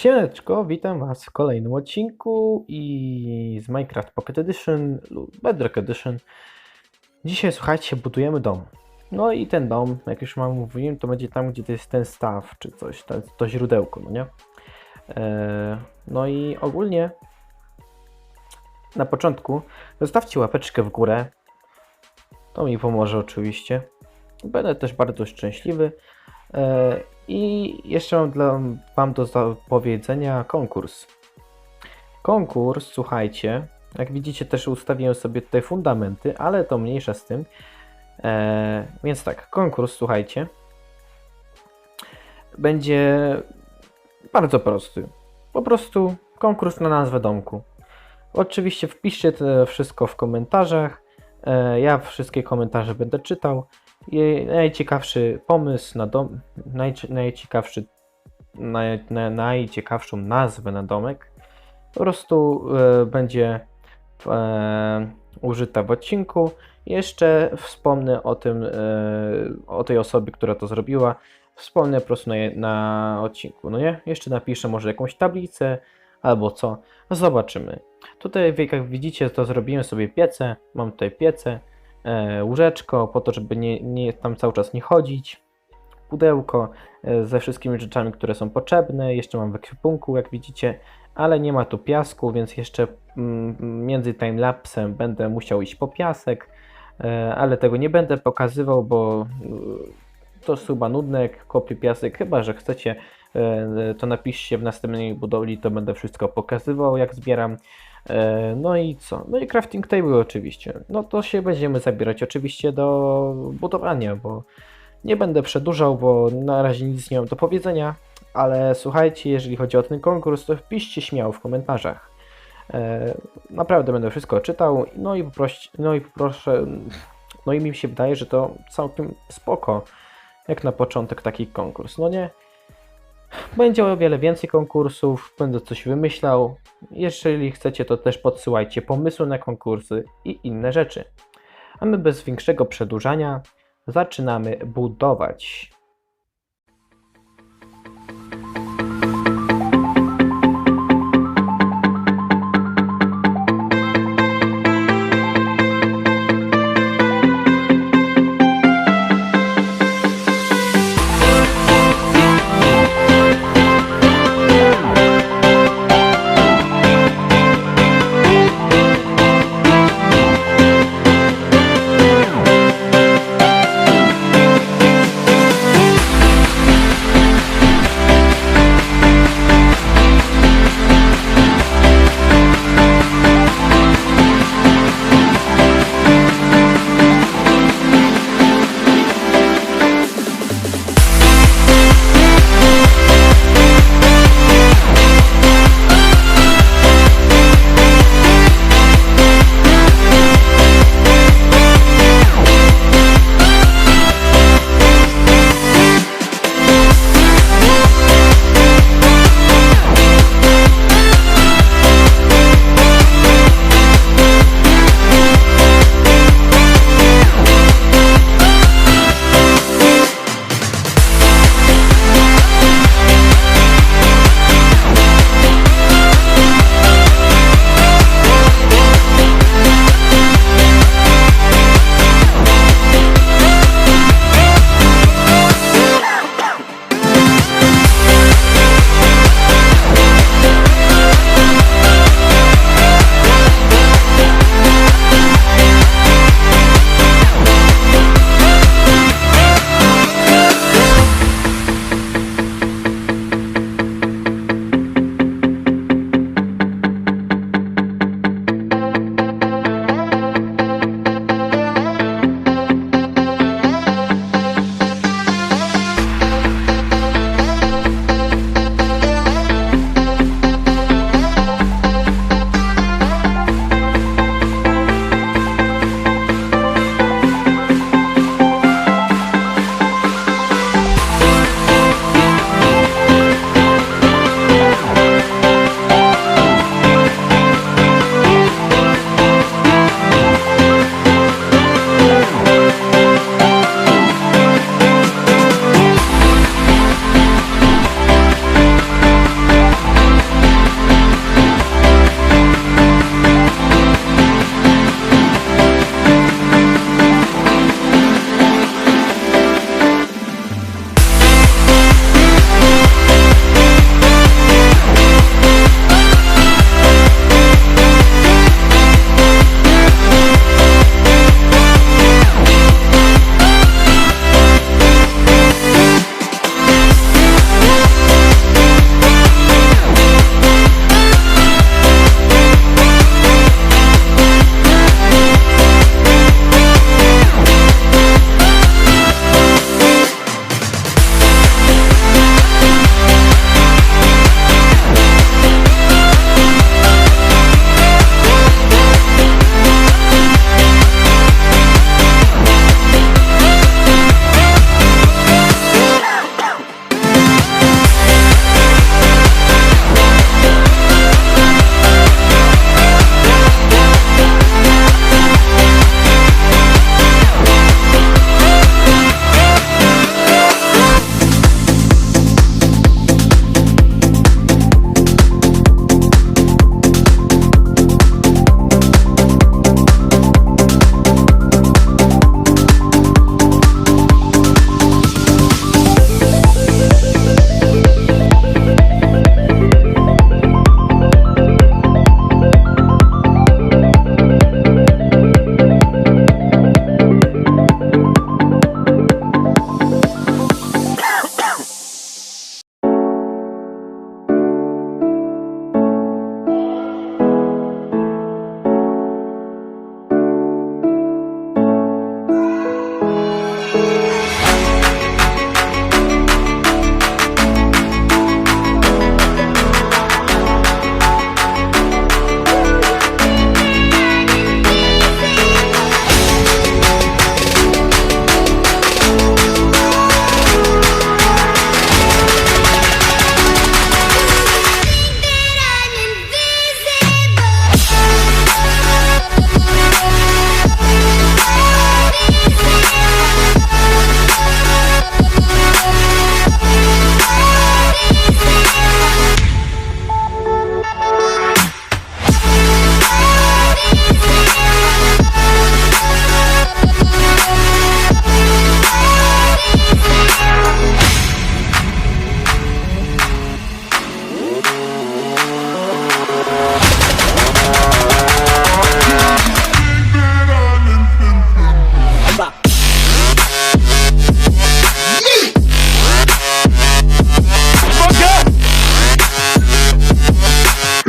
Siemaneczko, witam Was w kolejnym odcinku i z Minecraft Pocket Edition lub Bedrock Edition. Dzisiaj słuchajcie, budujemy dom. No i ten dom, jak już mam mówiłem, to będzie tam, gdzie to jest ten staw, czy coś, to, to źródełko, no nie? Eee, no i ogólnie na początku zostawcie łapeczkę w górę. To mi pomoże oczywiście. Będę też bardzo szczęśliwy. E, I jeszcze mam dla Wam do zapowiedzenia konkurs. Konkurs, słuchajcie, jak widzicie też ustawiłem sobie tutaj fundamenty, ale to mniejsza z tym. E, więc tak, konkurs, słuchajcie, będzie bardzo prosty. Po prostu konkurs na nazwę domku. Oczywiście wpiszcie to wszystko w komentarzach. E, ja wszystkie komentarze będę czytał. Najciekawszy pomysł na dom, najcie- najciekawszy, naj, naj, najciekawszą nazwę na domek po prostu e, będzie e, użyta w odcinku. Jeszcze wspomnę o tym, e, o tej osobie, która to zrobiła. Wspomnę po prostu na, na odcinku, no nie? Jeszcze napiszę może jakąś tablicę albo co. Zobaczymy. Tutaj jak widzicie to zrobiłem sobie piece. Mam tutaj piece łóżeczko, po to, żeby nie, nie tam cały czas nie chodzić, pudełko e, ze wszystkimi rzeczami, które są potrzebne. Jeszcze mam w ekwipunku, jak widzicie, ale nie ma tu piasku, więc jeszcze mm, między timelapsem będę musiał iść po piasek, e, ale tego nie będę pokazywał, bo e, to jest chyba nudne, jak kopię piasek, chyba że chcecie, e, to napiszcie w następnej budowli, to będę wszystko pokazywał, jak zbieram. E, No i co? No i crafting table oczywiście. No to się będziemy zabierać oczywiście do budowania, bo nie będę przedłużał, bo na razie nic nie mam do powiedzenia, ale słuchajcie, jeżeli chodzi o ten konkurs, to wpiszcie śmiało w komentarzach. E, Naprawdę będę wszystko czytał, no i poproś, no i poproszę, no i mi się wydaje, że to całkiem spoko, jak na początek taki konkurs, no nie? Będzie o wiele więcej konkursów, będę coś wymyślał. Jeżeli chcecie, to też podsyłajcie pomysły na konkursy i inne rzeczy. A my bez większego przedłużania zaczynamy budować.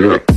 Yeah.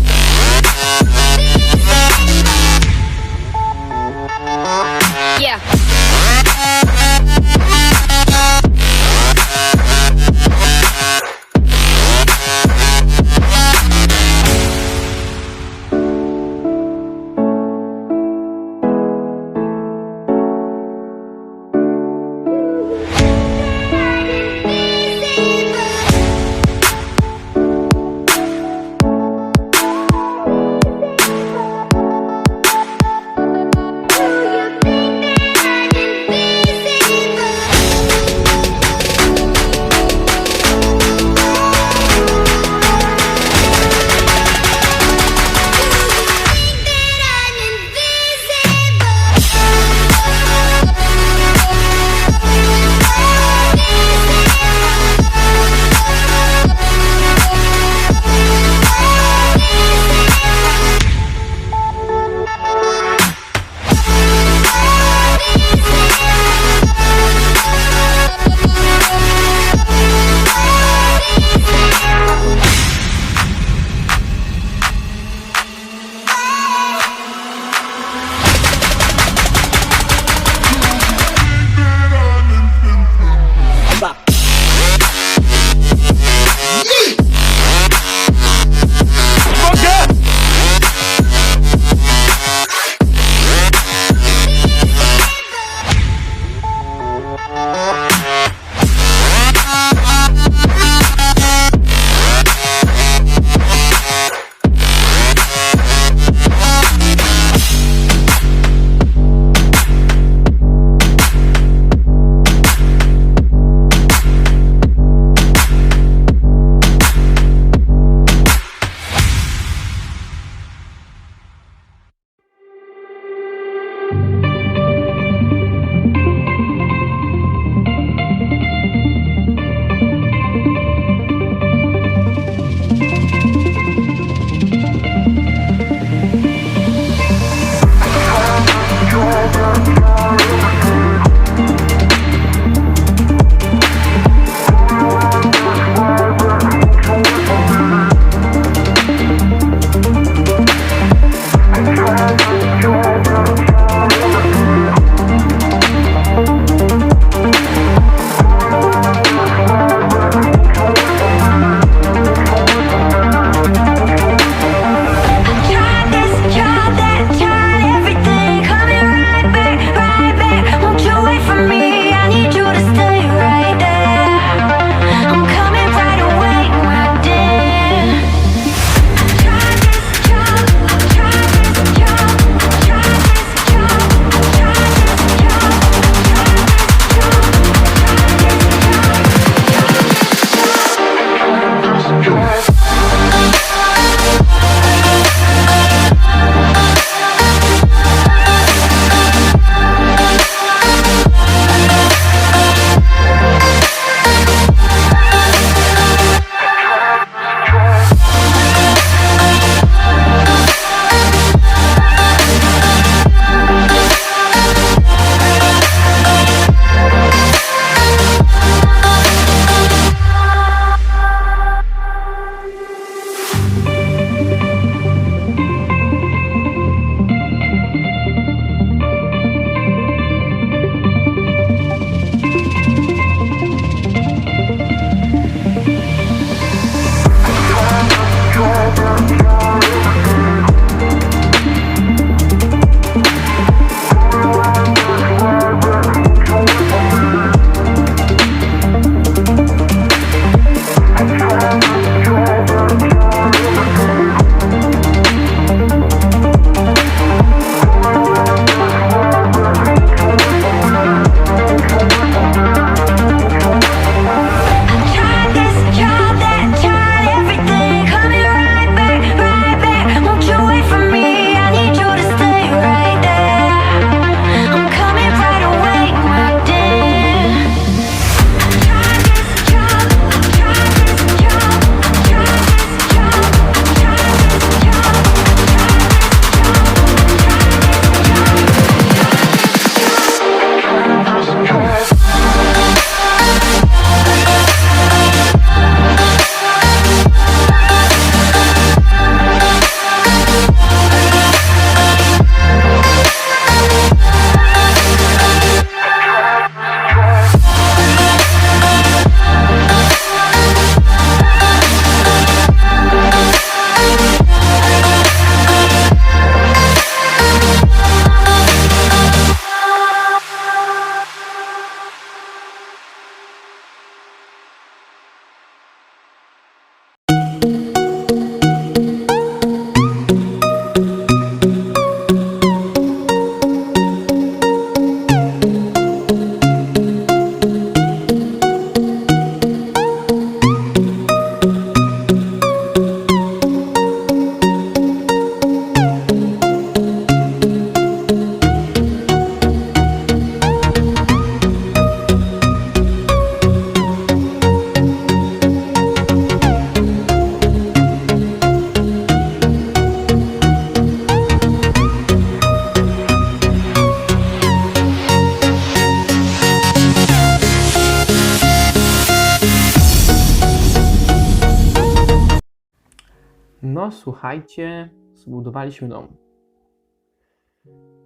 Słuchajcie, zbudowaliśmy dom.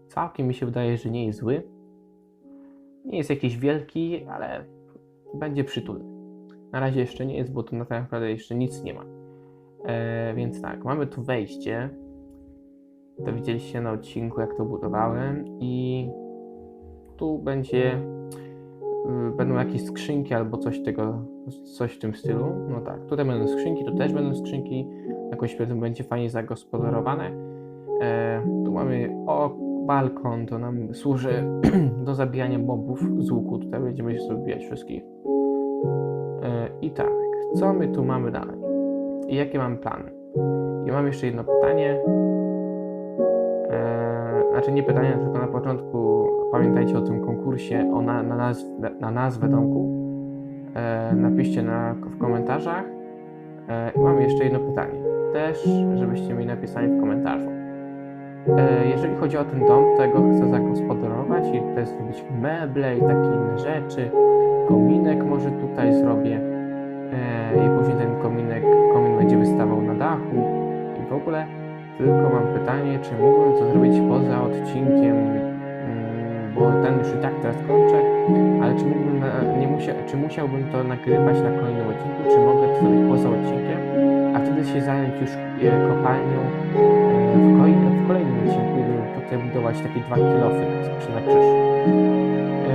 Całkiem mi się wydaje, że nie jest zły. Nie jest jakiś wielki, ale będzie przytulny. Na razie jeszcze nie jest, bo tu tak naprawdę jeszcze nic nie ma. E, więc tak, mamy tu wejście. To widzieliście na odcinku, jak to budowałem. I tu będzie. Y, Będą jakieś skrzynki albo coś tego, coś w tym stylu. No tak, tutaj będą skrzynki, tu też będą skrzynki. Jakoś będzie fajnie zagospodarowane. E, tu mamy o balkon, to nam służy do zabijania mobów z łuku. Tutaj będziemy się zabijać wszystkich. E, I tak, co my tu mamy dalej? I jakie mamy plany? I mam jeszcze jedno pytanie. E, znaczy nie pytanie, tylko na początku pamiętajcie o tym konkursie o na, na, na nazwę domku. E, napiszcie na, w komentarzach. E, mam jeszcze jedno pytanie. Też, żebyście mi napisali w komentarzu. E, jeżeli chodzi o ten dom, to go chcę zagospodarować i tutaj zrobić meble i takie inne rzeczy. Kominek może tutaj zrobię. E, I później ten kominek, komin będzie wystawał na dachu i w ogóle. Tylko mam pytanie, czy mógłbym to zrobić poza odcinkiem, mm, bo ten już i tak teraz kończę, ale czy mógłbym, na- nie musia, czy musiałbym to nagrywać na kolejnym odcinku, czy mogę to zrobić poza odcinkiem, a wtedy się zająć już e, kopalnią e, w, kolejnym, w kolejnym odcinku i tutaj budować takie dwa kilofy czy na krzyż. E,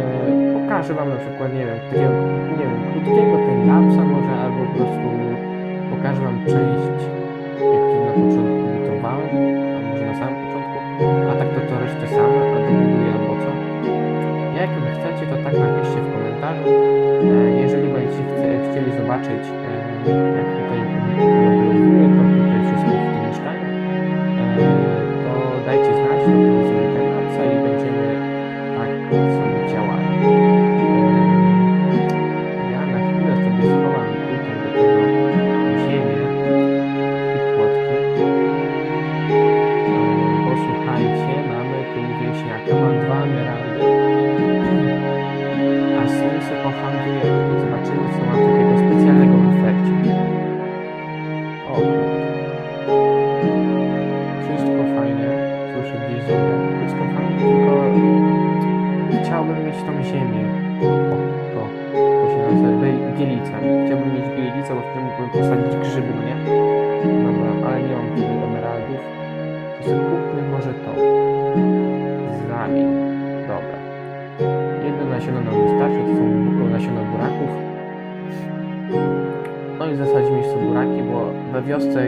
pokażę wam na przykład, nie wiem, takiego, nie wiem, krótkiego timelapsa może, albo po prostu pokażę wam część, jak to na początku a tak to to resztę sama, a buduję albo co. Jak chcecie, to tak napiszcie w komentarzu. E, jeżeli będziecie chcieli zobaczyć,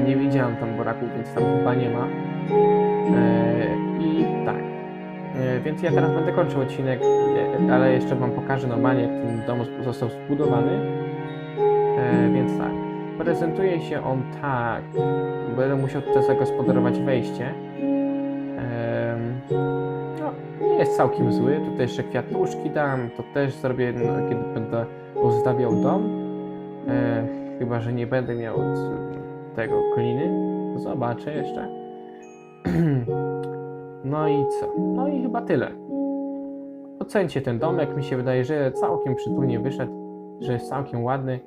nie widziałem tam buraków, więc tam chyba nie ma. Eee, I tak. Eee, więc ja teraz będę kończył odcinek, e, ale jeszcze Wam pokażę normalnie, jak ten dom został zbudowany. Więc tak. Prezentuje się on tak. Będę musiał tutaj zagospodarować wejście. No, nie jest całkiem zły. Tutaj jeszcze kwiatuszki dam. To też zrobię, no, kiedy będę uzdawiał dom. E, chyba, że nie będę miał tego gliny. Zobaczę jeszcze. No i co? No i chyba tyle. Ocencie ten domek. Mi się wydaje, że całkiem przytulnie wyszedł, że jest całkiem ładny.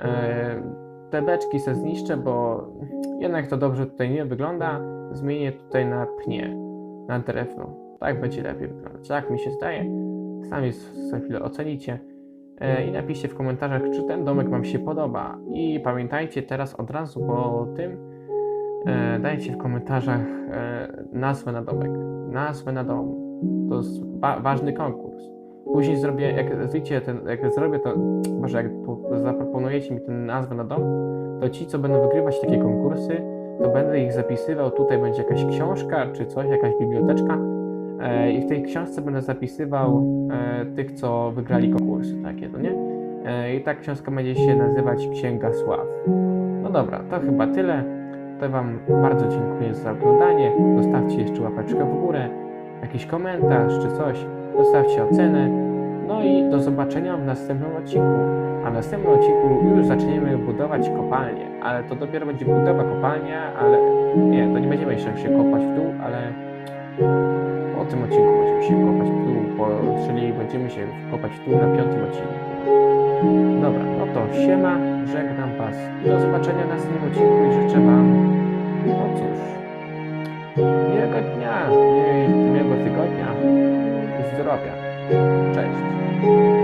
E, te beczki se zniszczę, bo jednak to dobrze tutaj nie wygląda. Zmienię tutaj na pnie, na drewno. Tak będzie lepiej wyglądać. Tak mi się zdaje. Sami za chwilę ocenicie. E, I napiszcie w komentarzach, czy ten domek Wam się podoba. I pamiętajcie teraz od razu po tym, e, dajcie w komentarzach e, nazwę na domek. Nazwę na dom. To jest wa- ważny konkurs. Później zrobię, jak widzicie, ten, jak zrobię to, może jak po- zaproponujecie mi tę nazwę na dom, to ci, co będą wygrywać takie konkursy, to będę ich zapisywał. Tutaj będzie jakaś książka czy coś, jakaś biblioteczka. I w tej książce będę zapisywał tych, co wygrali konkursy takie, nie? E, I ta książka będzie się nazywać Księga Sław. No dobra, to chyba tyle. To Wam bardzo dziękuję za oglądanie. Zostawcie jeszcze łapeczkę w górę, jakiś komentarz czy coś. Zostawcie ocenę. No i do zobaczenia w następnym odcinku. A w następnym odcinku już zaczniemy budować kopalnię. Ale to dopiero będzie budowa kopalnia, ale nie, to nie będziemy jeszcze się kopać w dół, ale tym odcinku będziemy się wkopać w dół, bo, czyli będziemy się wkopać tu na piątym odcinku. Dobra, no to siema, żegnam Was i do zobaczenia w następnym odcinku i życzę Wam, no cóż, miłego dnia, miłego tygodnia i zdrowia. Cześć!